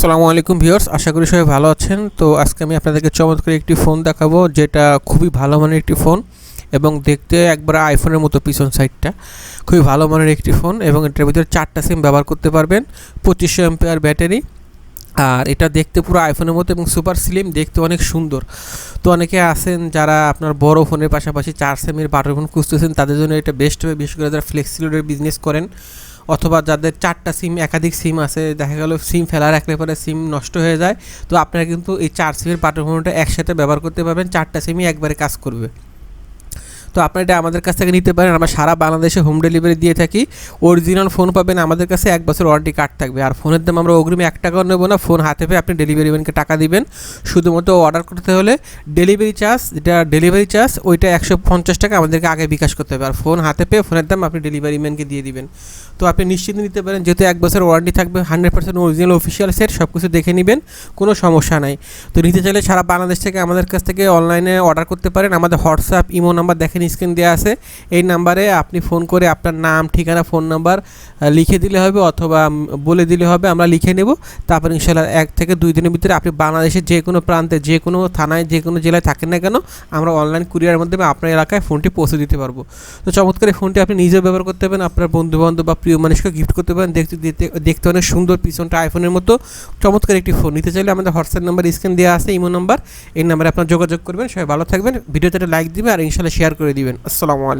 আসসালামু আলাইকুম ভিউয়ার্স, আশা করি সবাই ভালো আছেন। তো আজকে আমি আপনাদেরকে চমৎকার একটি ফোন দেখাবো, যেটা খুবই ভালো মানের একটি ফোন এবং দেখতে একবার আইফোনের মতো পিছন সাইডটা খুবই ভালো মানের একটি ফোন এবং এটার ভিতরে চারটা সিম ব্যবহার করতে পারবেন পঁচিশশো এমপিআর ব্যাটারি আর এটা দেখতে পুরো আইফোনের মতো এবং সুপার স্লিম দেখতে অনেক সুন্দর। তো অনেকে আছেন যারা আপনার বড় ফোনের পাশাপাশি চার সিমের বাটার ফোন খুঁজতেছেন, তাদের জন্য এটা বেস্ট হবে। বিশেষ করে যারা ফ্লেক্সিলোডের বিজনেস করেন অথবা যাদের চারটা সিম, একাধিক সিম আছে, দেখা গেল সিম ফেলা রাখলে পরে সিম নষ্ট হয়ে যায়, তো আপনারা কিন্তু এই চার সিমের ফোনটা একসাথে ব্যবহার করতে পারবেন, চারটা সিমই একবারে কাজ করবে। তো আপনারা এটা আমাদের কাছ থেকে নিতে পারেন। আমরা সারা বাংলাদেশে হোম ডেলিভারি দিয়ে থাকি। অরিজিনাল ফোন পাবেন আমাদের কাছে, এক বছর ওয়ারেন্টি কার্ড থাকবে। আর ফোনের দাম আমরা অগ্রিম এক টাকাও নেব না। ফোন হাতে পেয়ে আপনি ডেলিভারি ম্যানকে টাকা দিবেন। শুধুমাত্র অর্ডার করতে হলে ডেলিভারি চার্জ যেটা ডেলিভারি চার্জ ওইটা একশো পঞ্চাশ টাকা আমাদেরকে আগে বিকাশ করতে হবে। আর ফোন হাতে পেয়ে ফোনের দাম আপনি ডেলিভারি ম্যানকে দিয়ে দিবেন। তো আপনি নিশ্চিত নিতে পারেন, যেহেতু এক বছর ওয়ারেন্টি থাকবে hundred percent original official set সব কিছু দেখে নেবেন, কোনো সমস্যা নাই। তো নিতে চাইলে সারা বাংলাদেশ থেকে আমাদের কাছ থেকে অনলাইনে অর্ডার করতে পারেন। আমাদের হোয়াটসঅ্যাপ ইমো নাম্বার দেখেন স্ক্রিন দেওয়া আছে। এই নাম্বারে আপনি ফোন করে আপনার নাম, ঠিকানা, ফোন নাম্বার লিখে দিলে হবে অথবা বলে দিলে হবে, আমরা লিখে নেব। তারপর ইনশাল্লাহ এক থেকে দুই দিনের ভিতরে আপনি বাংলাদেশের যে কোনো প্রান্তে, যে কোনো থানায়, যে কোনো জেলায় থাকেন না কেন, আমরা অনলাইন কুরিয়ারের মাধ্যমে আপনার এলাকায় ফোনটি পৌঁছে দিতে পারব। তো চমৎকার এই ফোনটি আপনি নিজেও ব্যবহার করতে পারেন, আপনার বন্ধু বান্ধব বা প্রিয় মানুষকে গিফট করতে পারেন। দেখতে দেখতে দেখতে অনেক সুন্দর পিছনটা আইফোনের মতো। চমৎকার একটি ফোন নিতে চাইলে আমাদের হোয়াটসঅ্যাপ নাম্বার স্ক্রিন দেওয়া আছে, ইমো নাম্বার এই নাম্বারে আপনার যোগাযোগ করবেন। সবাই ভালো থাকবেন। ভিডিওতে লাইক দিবেন আর ইনশাল্লাহ শেয়ার করে দিবেন। আসসালামু আলাইকুম।